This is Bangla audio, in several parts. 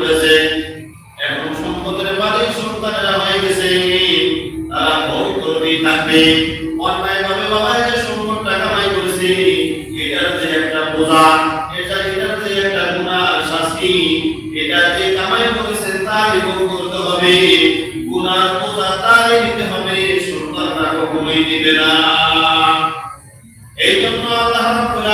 করেছে, এখন সম্পদের মালিক সন্তানেরা হয়ে গেছে। তারা ভোগ থাকবে অন্যায় ভাবে বাবা যে সম্পদটা কামাই করেছে। এটার যে একটা বোঝা, এটা এটার যে একটা গুণার শাস্তি, এটা যে কামাই করেছে তারই ভোগ করতে হবে। গুণার বোঝা তারই নিতে হবে, সন্তানরা কখনোই দিবে না। এই জন্য আল্লাহ রাব্বুল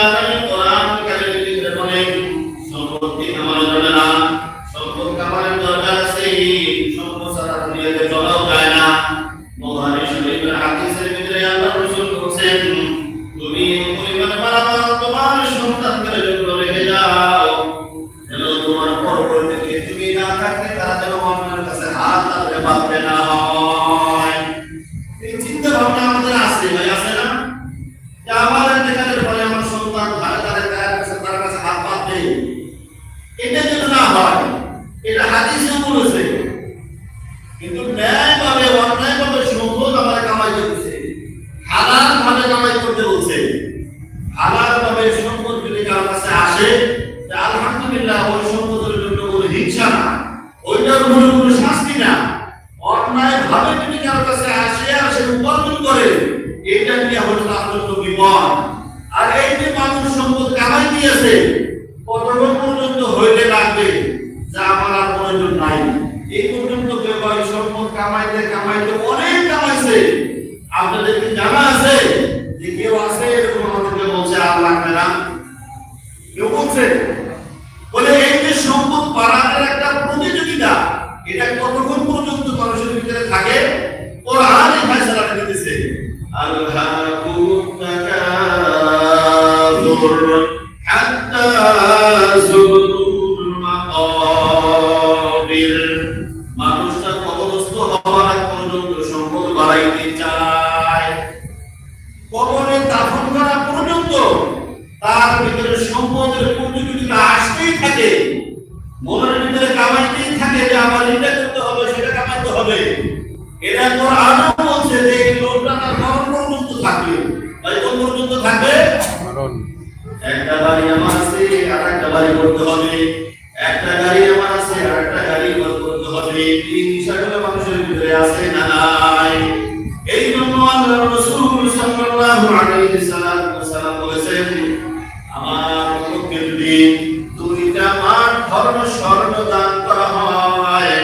মনের ভিতরে কামাইতেই থাকে যে আমার এটা করতে হবে সেটা কামাইতে হবে। এটা তোর আরও বলছে যে এই লোকটা তার মরণ পর্যন্ত থাকবে। তাই কোন পর্যন্ত থাকবে? মরণ। একটা বাড়ি আমার আছে আর একটা বাড়ি করতে হবে। একটা গাড়ি আমার আছে আর একটা গাড়ি করতে হবে। এই বিষয়গুলো মানুষের ভিতরে আছে না নাই? এই জন্য আল্লাহ মাঠ স্বর্ণ দান করা হয়।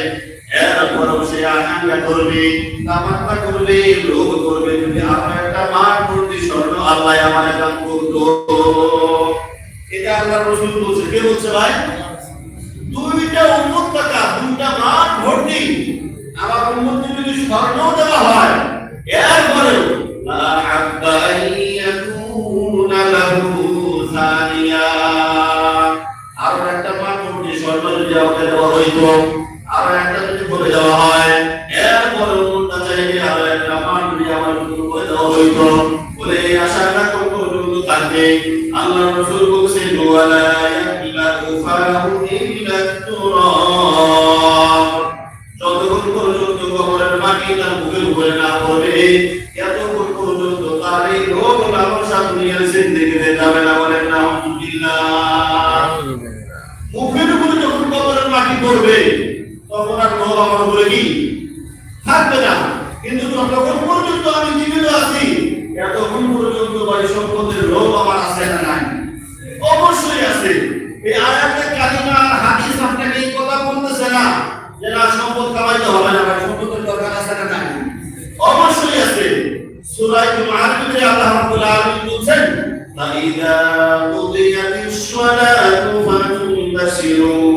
এরপরও সে আকাঙ্ক্ষা করবে, তামান্না করবে, লোভ করবে, যদি আমার একটা মাঠ ভর্তি স্বর্ণ আল্লাহ আমার দান করতো। এটা আল্লাহ রসুল বলছে। কে বলছে ভাই? দুইটা উন্মত টাকা দুইটা মাঠ ভর্তি। আমার উন্মত যদি স্বর্ণ কবরের মাটি পড়বে তখন আর লোভ আমার উপরে কি থাকবে না কিন্তু যতক্ষণ পর্যন্ত আমি জীবিত আছি এতক্ষণ পর্যন্ত বাড়ি সম্পদের লোভ আমার আছে না নাই অবশ্যই আছে এই আয়াতে কালিমা আর হাদিস আপনাকে এই কথা বলতেছে না যে না সম্পদ কামাইতে হবে না ভাই সম্পদের দরকার আছে না নাই অবশ্যই আছে সূরা জুমার ভিতরে আল্লাহ রাব্বুল আলামিন বলছেন فإذا قضيت الصلاة فانتشروا في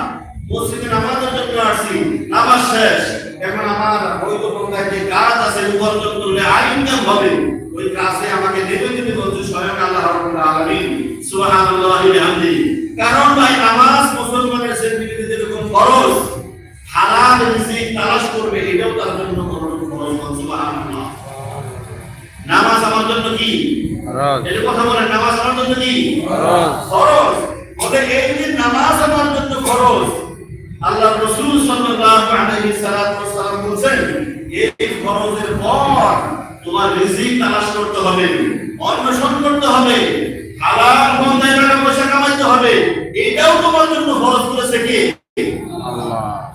আমার বৈধ পন্থায় যে কাজ আছে উপার্জন করলে আইনকাম হবে ওই কাজে আমাকে দেবে দিতে বলছে স্বয়ং আল্লাহ রাব্বুল আলামিন। সুবহানাল্লাহি বিহামদিহি কারণ ভাই নামাজ মুসলমানের জিন্দেগিতে যেরকম ফরজ হালাল রিজিক তালাশ করবে এটাও তার জন্য ফরজ সুবহানাল্লাহ। নামাজ আমার জন্য কি? ফরজ। এই কথা বলেন নামাজ আমার জন্য কি? ফরজ। ফরজ। ওদের এই যে নামাজ আমার জন্য ফরজ আল্লাহ রাসূল সাল্লাল্লাহু আলাইহি সাল্লাম বলেন এই ফরজের পর তোমার রিজিক তালাশ করতে হবে অন্বেষণ করতে হবে হালাল পন্থায় টাকা পয়সা কামাইতে হবে এটাও তোমার জন্য ফরজ করেছে কি?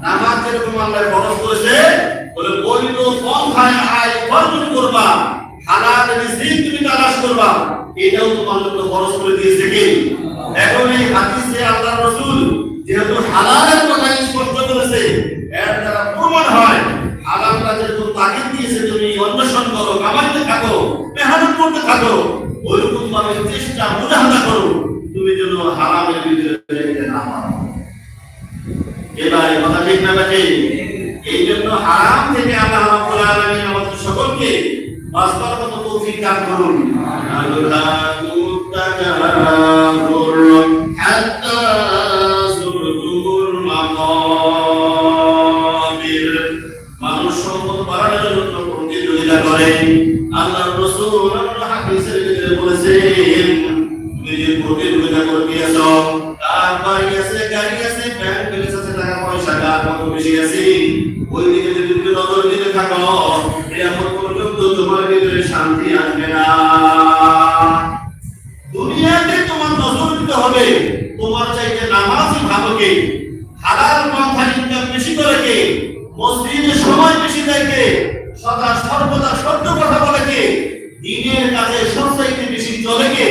নামাজ যেরকম আল্লাহ ফরজ করেছে বলে বৈধ পন্থায় আয় উপার্জন করবা হালাল রিজিক তুমি তালাশ করবা এটাও তোমার জন্য ফরজ করে দিয়েছে কি? এখন এই হাদিসে আল্লাহ রাসূল যেহেতু হালালের কথা স্পষ্ট করেছে এর দ্বারা প্রমাণ হয় হালালটা যেহেতু তাগিদ দিয়েছে তুমি অন্বেষণ করো, কামাইতে থাকো, মেহনত করতে থাকো ওইরকম ভাবে চেষ্টা, মুজাহাদা করো, তুমি যেন হারামের ভিতরে না পারো। এবার এই কথা ঠিক না ঠিক এই জন্য হারাম থেকে আল্লাহ রাব্বুল আলামিন আমাদের সকলকে বাস্তব মত তৌফিক দান করুন। আল্লাহুল তাকাবুর সদা সর্বদা সত্য কথা বলে কে দিনের কাজে সবচাইতে বেশি চলে কে?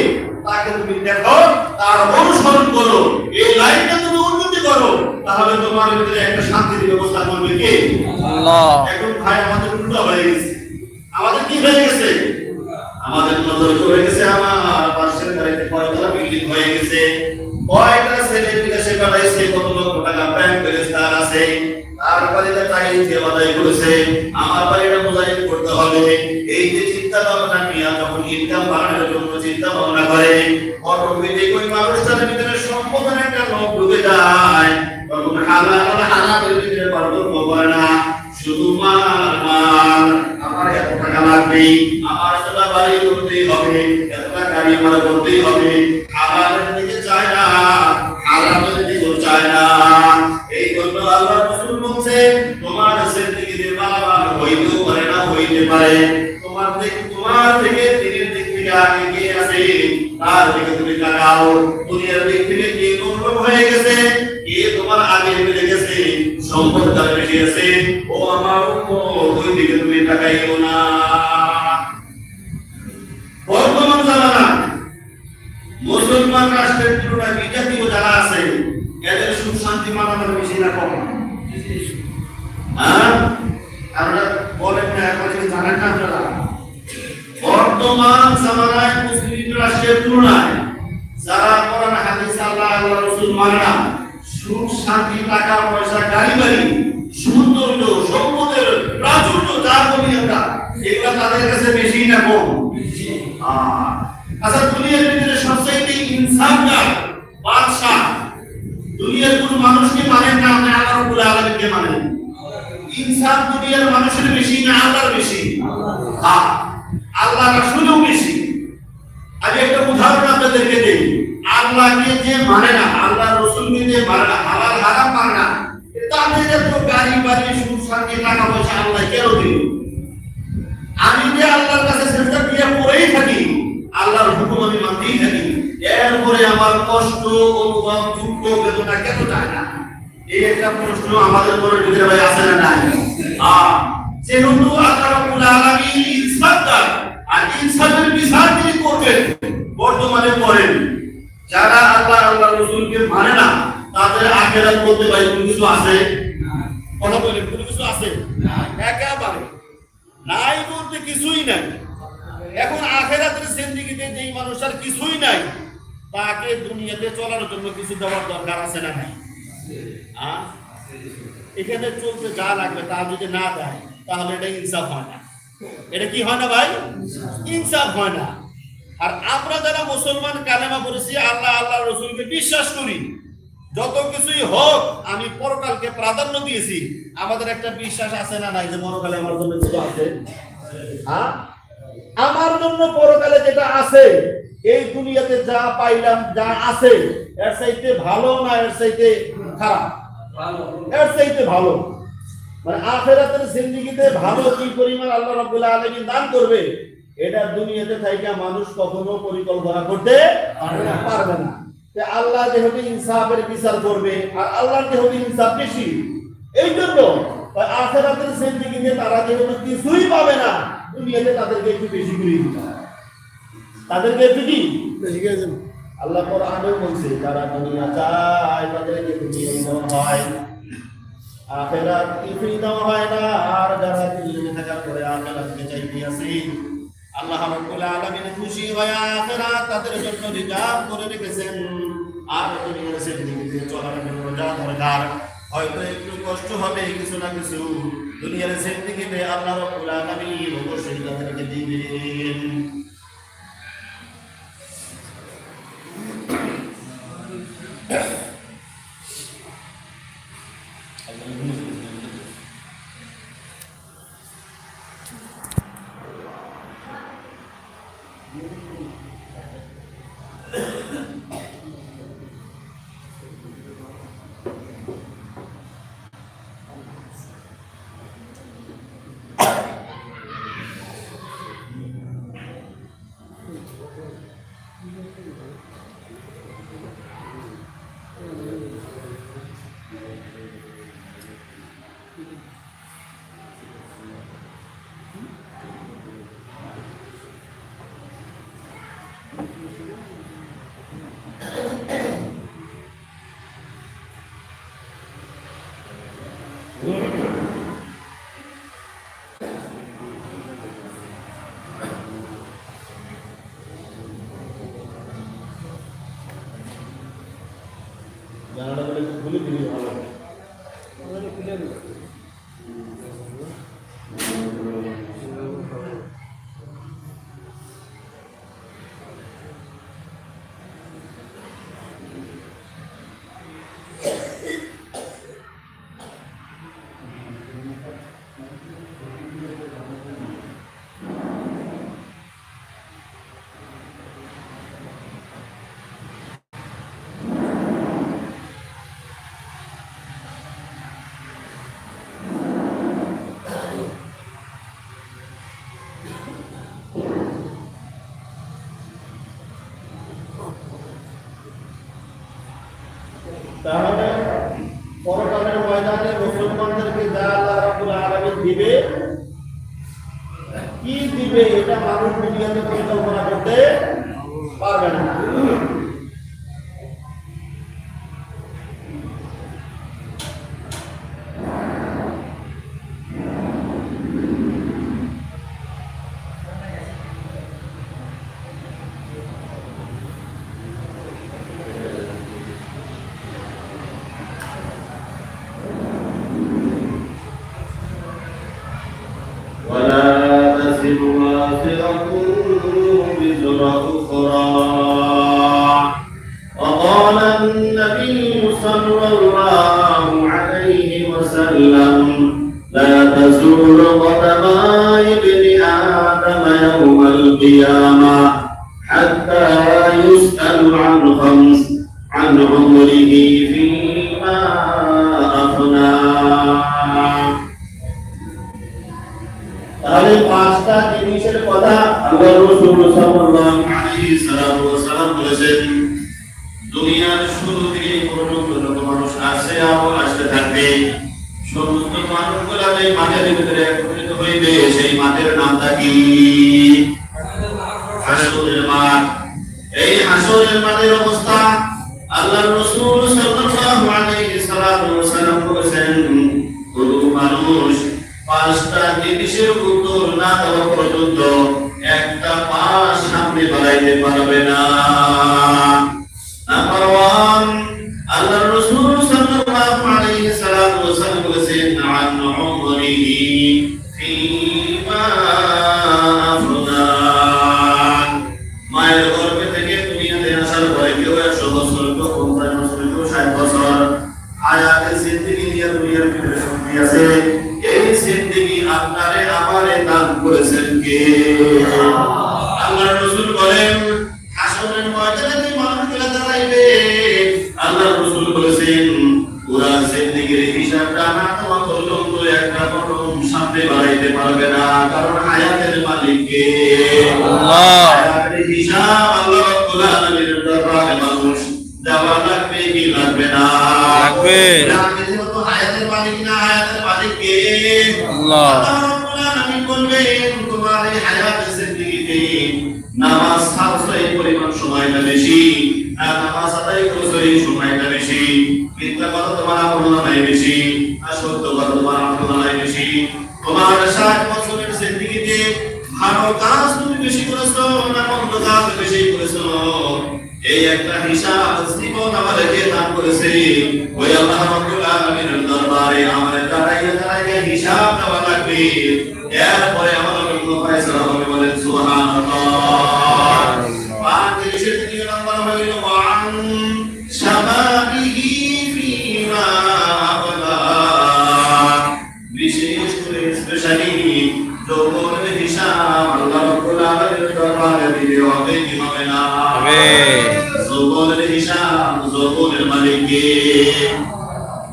তাকে তুমি দেখো তার অনুসরণ করো এই লাইনটা তুমি উন্নতি করো তাহলে তোমার ভিতরে একটা শান্তির ব্যবস্থা করবে কে? এখন ভাই আমাদের উল্টো হয়ে গেছে। আমাদের কি হয়ে গেছে? আমাদের নজর হয়ে গেছে আমার পাশের বাড়িতে কয়তলা বিল্ডিং হয়ে গেছে। কয়টা ছেলে বিদেশে পাঠাইছে কত লক্ষ টাকা ব্যাংক ব্যালেন্স তার আছে। আমার বাড়িটা মোজাইক করতে শুধু মাল আমার এত টাকা লাগবে আমার সেটা বাড়ি করতেই হবে, এতটা গাড়ি ভাড়া করতেই হবে বর্তমান জামানায় মুসলিম রাষ্ট্রের তুলনায় যারা কোরআন, হাদিস, আল্লাহ আল্লাহ রাসূল মানে সুখ, শান্তি, টাকা, পয়সা গাড়ি বাড়ি সৌন্দর্য, সম্পদের প্রাচুর্য যা বলি আমরা এগুলা তাদের কাছে বেশি না কম। আচ্ছা দুনিয়ার ভিতরে সবচাইতে ইনসানদার বাদশাহ। দুনিয়ার কোন মানুষকে মানেন না আপনি আল্লাহ রাব্বুল আলামিনকে মানেন ইনসান দুনিয়ার মানুষের বেশি না আল্লাহর বেশি? হ্যাঁ। আল্লাহ রাসূলও বেশি। আমি একটা উদাহরণ আপনাদেরকে দেই। আল্লাহকে যে মানে না আল্লাহ রসুলকে যে মানে না হালাল হারাম মানে না তাদের এত গাড়ি বাড়ি সুখ শান্তি টাকা পয়সা আল্লাহ কেন দিল আমি যে আল্লাহর কাছে সেজদা দিয়ে পড়েই থাকি আল্লাহর হুকুম আমি মানতেই থাকি। এরপরে আমার কষ্ট অনুভব দুঃখ বেদনা কেন যায় না? এই একটা প্রশ্ন আমাদের মনের ভিতরে ভাই আছে না নাই? আহ, যেহেতু আল্লাহ রাব্বুল আলামিন আর ইনসাফের বিচার তিনি করবেন, বর্তমানে পড়েন যারা আল্লাহ আল্লাহ রসুলকে মানে না, তাদের আখেরাত বলতে ভাই কোনো কিছু আছে? কথা বলেন, কোনো কিছু আছে? একেবারে। নাই বলতে কিছুই নাই। এখন আখেরাতের জিন্দিগিতে যেই মানুষের কিছুই নাই, তাকে দুনিয়াতে চলার জন্য কিছু দেওয়ার দরকার আছে না নাই? এখানে চলতে যা লাগবে তা যদি না দেয়, তাহলে এটা ইনসাফ হয় না। এটা কি হয় না ভাই? ইনসাফ হয় না। আর আমরা যারা মুসলমান কালেমা পড়েছি, আল্লাহ আল্লাহ রসুলকে বিশ্বাস করি। যত কিছুই হোক, আমি পরকালকে প্রাধান্য দিয়েছি। আমাদের একটা বিশ্বাস আছে না নাই যে মরকালে আমার জন্য কিছু আছে? হ্যাঁ আমার জন্য পরকালে যেটা আছে, এই দুনিয়াতে যা পাইলাম, যা আছে, এর চাইতে ভালো না, এর চাইতে খারাপ। এর চাইতে ভালো। মানে আখেরাতের জিন্দেগিতে ভালো কি পরিমাণ আল্লাহ রাব্বুল আলামিন দান করবে এটা দুনিয়াতে থাইকা মানুষ কখনো পরিকল্পনা করতে পারবে না। তে আল্লাহ যেহেতু ইনসাফের বিচার করবে আর আল্লাহর যেহেতু ইনসাফ বেশি এই জন্য আখেরাতের জিন্দেগিতে তারা যেহেতু কিছুই পাবে না দুনিয়াতে তাদেরকে একটু বেশি করে দিতে হবে। তাদেরকে একটু কি? আল্লাহ কোরআনে বলছে, যারা দুনিয়া চায় তাদেরকে দুনিয়া হয়। আখেরাত কিছুই দেওয়া হয় না? আর যারা দুনিয়াতে থাকার পরে আখেরাতকে চাইতে আছে আল্লাহ রাব্বুল আলামিন খুশি হয়ে আখেরাত তাদের জন্য রিজার্ভ করে রেখেছেন। আর দুনিয়ার জিন্দেগিতে চলার জন্য যা দরকার, হয়তো একটু কষ্ট হবে কিছু না কিছু। দুনিয়ার জিন্দেগিতে আল্লাহ রাব্বুল আলামিন অবশ্যই তাদেরকে দিবেন। জানালাগুলো একটু খুলে দিলে ভালো তাহলে পরকালের ময়দানে মুসলমানদেরকে যা আল্লাহ রাবুল আলামিন দিবে, কি দিবে এটা মানুষ মিডিয়াতে পরিকল্পনা করতে পারবে না। وقال النبي صلى الله عليه وسلم لا تزول قدما ابن آدم يوم القيامة حتى يسأل عن خمس عن عمره রাসূল মানুষ পাঁচটা জিনিসের উত্তর না দেওয়া পর্যন্ত একটা পা সামনে বাড়াইতে পারবে না। নাম্বার ওয়ান রসুল কাজ তুমি বেশি করেছ না মন্দ কাজ বেশি করেছ। এই একটা হিসাব জীবন আমাদেরকে দান করেছে। ওই আল্লাহ রাব্বুল আলামিনের দরবারে আমাদের দাঁড়াইয়া দাঁড়াইয়া হিসাব দেওয়া লাগবে। এরপরে আমাদের জন্য ফয়সালা হবে বলেন, সুবহানাল্লাহ।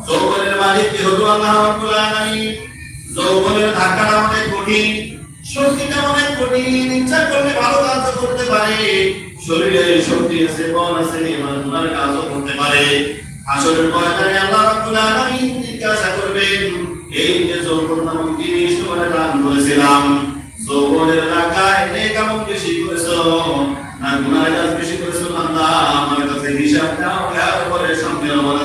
যৌবনের মালিক হলো আল্লাহ রাব্বুল আলামিন যৌবনের ধাক্কাটা অনেক কঠিন শক্তিটা অনেক কঠিন, ইচ্ছা করলে ভালো কাজ করতে পারে, শরীরে শক্তি আছে বল আছে ইমানের কাজও করতে পারে। আসলের ময়দানে আল্লাহ রাব্বুল আলামিন জিজ্ঞাসা করবেন, এই যে যৌবন নামক জিনিস তোমার দান করেছিলাম, যৌবনের টাকায় নেক আমল বেশি করেছ? না গুনাহ কাজ বেশি করেছ? বান্দা আমার কাছে হিসাব দাও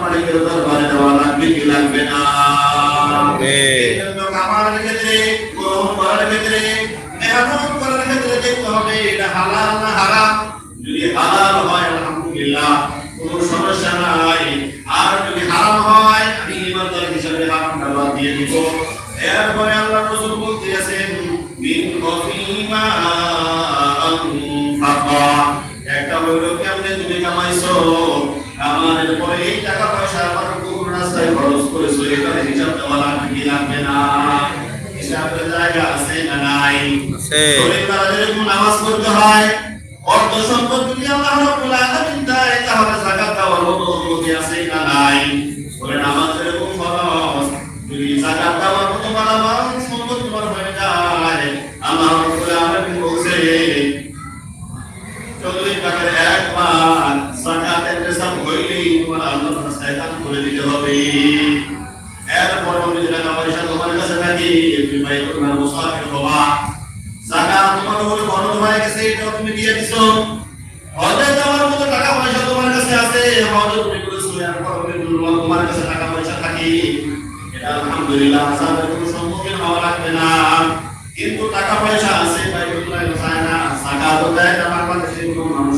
হিসাবটা আমার মালিকের দরবারে দেওয়া হিসাবের জায়গা আছে না নাই আছে। নামাজ পড়তে হয় অর্থ সম্পদ যদি আল্লাহ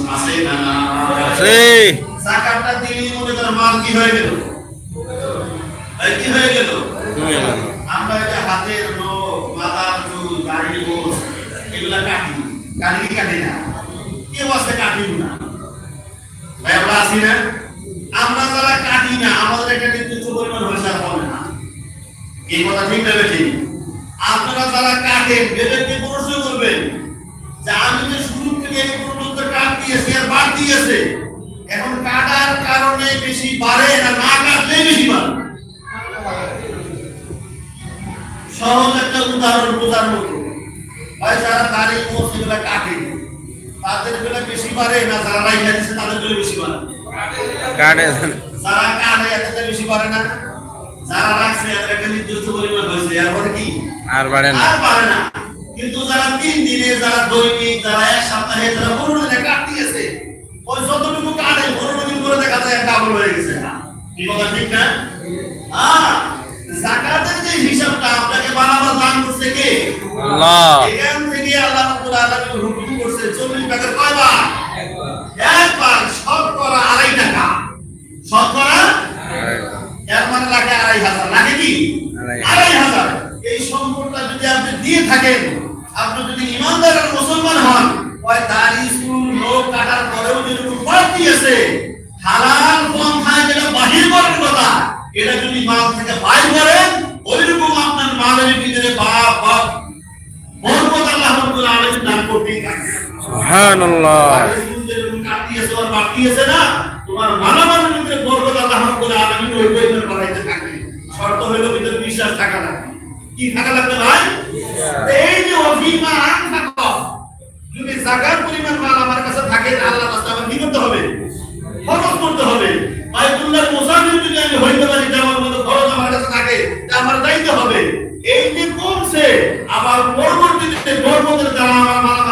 আছে না না? আছে। জাকাতটা দিলেই মনে করো মাল কি হয়ে গেল? এই কি হয়ে গেল? আমরা এটা হাতের নখ মাথার চুল দাড়ি গোস এগুলা কাটি। কাটি কাটি না? কেউ আছে কাটি না? ভাই আমরা আছি না? আমরা যারা কাটি না আমাদের এটা কিন্তু কিছু পরিমাণ হিসাব হবে না। এই কথা ঠিক না ঠিক আপনারা যারা কাটেন এদেরকে প্রশ্ন করবেন যে আমি যে শুরু থেকে বাদ দিয়েছে। এখন কাটার কারণে বেশি বাড়ে না না কাটলে বেশি বাড়ে। সহজ একটা উদাহরণ বোঝার মতো। ভাই যারা দাড়ি মসজিদগুলা কাটে তাদের বেলা বেশি পারে না যারা রাইখা দিচ্ছে তাদের বেলা বেশি কাটে। যারা কাটে এদের বেশি পারে না। যারা রাখছে একটা নির্দিষ্ট পরিমাণ হয়েছে। এরপরে কি? আর বাড়ে না। আর পারে না। কিন্তু যারা তিন দিনে যারা দৈনিক যারা এক সপ্তাহে যারা পনেরো দিনে কাটতেছে ওই যতটুকু কাটে দিন করে দেখা যায় ডাবল হয়ে গেছে। কি কথা ঠিক না? হ্যাঁ জাকাতের যে হিসাবটা আপনাকে বানাবার দান করছে কে? আল্লাহ। এখান থেকে আল্লাহ রাব্বুল আলামিন হুকুম করছে চল্লিশ টাকার কয়বার একবার শতকরা আড়াই টাকা। শতকরা এর মানে লাগে আড়াই হাজার। লাগে কি? আড়াই হাজার। এই সম্পদটা যদি আপনি দিয়ে থাকেন আপনি যদি ইমানদার মুসলমান হন ওই দাড়ি চুল লোক কাটার পরেও যেরকম বাড়তি আছে হালাল পন্থায় যেটা বাহির করার কথা এটা যদি মাল থেকে বাইর করেন ওইরকম আপনার মালের ভিতরে বাপ বাপ বরকত আল্লাহ রাব্বুল আলামিন দান করতেই থাকে সুবহানাল্লাহ। তোমার থাকা যদি জাকাত পরিমাণ মাল আমার কাছে থাকে আল্লাহ আমার কি করতে হবে খরচ করতে হবে বাইতুল্লাহ মুসাফির যদি আমি হইতে পারি যে আমার মতো খরচ আমার কাছে থাকে তা আমার দায়িত্ব হবে এই যে কমছে, আবার পরবর্তীতে বরকতের দ্বারা আমার মালামাল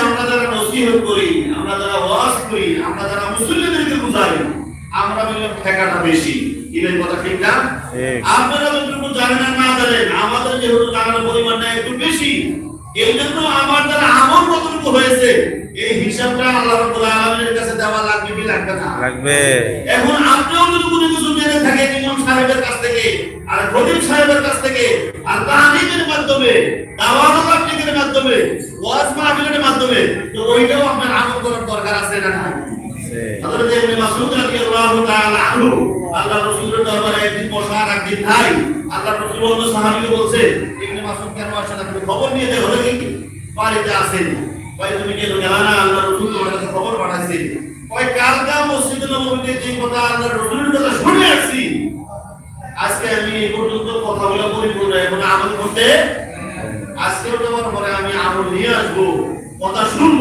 আমরা যারা নসিহত করি আমরা যারা ওয়াজ করি আমরা যারা মুসলিমদেরকে বুঝাই আমরা বললাম ঠেকাটা বেশি। এর কথা ঠিক না? আপনারা যতটুকু জানেন আর না জানেন আমাদের যেহেতু জানার পরিমাণটা একটু বেশি এই জন্য আমার দ্বারা আমল কতটুকু হয়েছে এই হিসাবটা আল্লাহ রাব্বুল আলামিনের কাছে দেওয়া লাগবে কি লাগবে না? লাগবে। এখন আপনিও যদি কোনো কিছু জেনে থাকেন ইমাম সাহেবের কাছ থেকে আর খতিব সাহেবের কাছ থেকে আর তাহলিমের মাধ্যমে দাওয়াত মাধ্যমে ওয়াজ মাহফিলের মাধ্যমে। তো ওইটাও আপনার আমল করার দরকার আছে না হযরত ইবনে মাসউদ রাদিয়াল্লাহু তাআলা আনহু আল্লাহ রাসূলের দরবারে একদিন বসা একদিন নাই আল্লাহ রাসূল অন্য সাহাবীকে বলছে ইবনে মাসউদ কেন আসেন আপনি খবর নিয়ে দেখো দেখি বাড়িতে আসেন কয় তুমি কেন গেলা না আল্লাহ রাসূল তোমার কাছে খবর পাঠাইছে। কয় কালকা মসজিদে নববীতে যে কথা আল্লাহ রাসূলের কথা শুনে আসছি আজকে আমি এই পর্যন্ত কথাগুলো পরিপূর্ণ এখন আমল করতে আজকেও তোমার পরে আমি আমল নিয়ে আসব কথা শুনব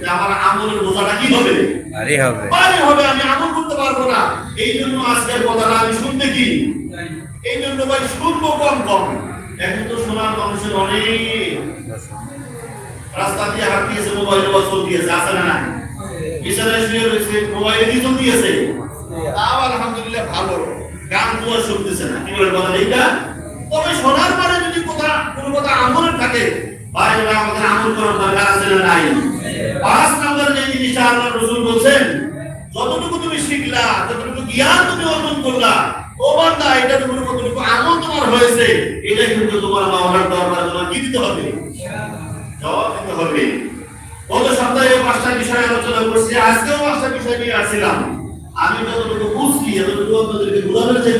যে আমার আমলের বোঝাটা কি হবে? ভারী হবে। পারে হবে আমি আমল করতে পারব না। এই জন্য আজকের কথাটা আমি শুনতে কি? এই জন্য ভাই শুনব কম কম। এখন তো শোনার মানুষের অনেক। রাস্তা দিয়ে হাত দিয়েছে মোবাইলে বা চলতেছে আছে না না বিছানায় শুয়ে রয়েছে মোবাইলে দিয়ে চলতেছে তাও আলহামদুলিল্লাহ ভালো। গান তো আর শুনতেছে না। কি বলে বলেন এইটা? তবে শোনার পরে যদি কথা কোনো কথা আমলের থাকে, ভাই আমাদের আমল করার দরকার আছে না নাই? পাঁচ নাম্বার যে জিনিসটা আল্লাহ রসুল বলছেন, যতটুকু তুমি শিখলা, যতটুকু জ্ঞান তুমি অর্জন করলা, ও বান্দা, এটা তোমার কতটুকু আমল তোমার হয়েছে এটা কিন্তু তোমার মাওলার দরবারে তোমার কি দিতে হবে? জবাব দিতে হবে। গত সপ্তাহে পাঁচটা বিষয় আলোচনা করছি, আজকেও পাঁচটা বিষয় নিয়ে আসছিলাম। আমি যতটুকু বুঝছি, যতটুকু আপনাদেরকে বোঝানোর চেষ্টা